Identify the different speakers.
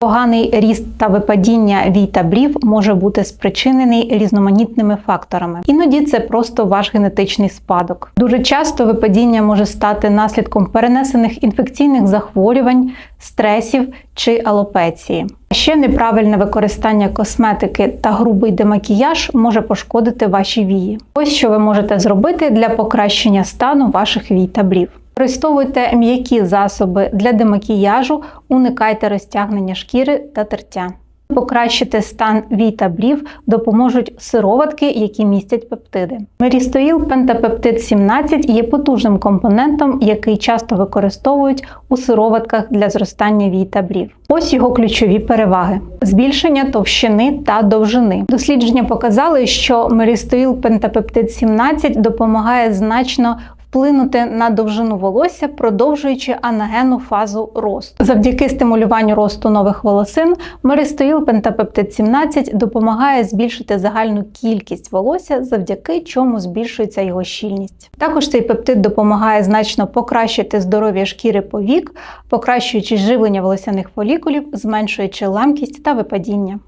Speaker 1: Поганий ріст та випадіння вій та брів може бути спричинений різноманітними факторами. Іноді це просто ваш генетичний спадок. Дуже часто випадіння може стати наслідком перенесених інфекційних захворювань, стресів чи алопеції. Ще неправильне використання косметики та грубий демакіяж може пошкодити ваші вії. Ось що ви можете зробити для покращення стану ваших вій та брів. Використовуйте м'які засоби для демакіяжу, уникайте розтягнення шкіри та тертя. Покращити стан вій та брів допоможуть сироватки, які містять пептиди. Мерістоїл пентапептид 17 є потужним компонентом, який часто використовують у сироватках для зростання вій та брів. Ось його ключові переваги: збільшення товщини та довжини. Дослідження показали, що мерістоїл пентапептид 17 допомагає значно вплинути на довжину волосся, продовжуючи анагенну фазу росту. Завдяки стимулюванню росту нових волосин, меристоїл пентапептид 17 допомагає збільшити загальну кількість волосся, завдяки чому збільшується його щільність. Також цей пептид допомагає значно покращити здоров'я шкіри повік, покращуючи живлення волосяних фолікулів, зменшуючи ламкість та випадіння.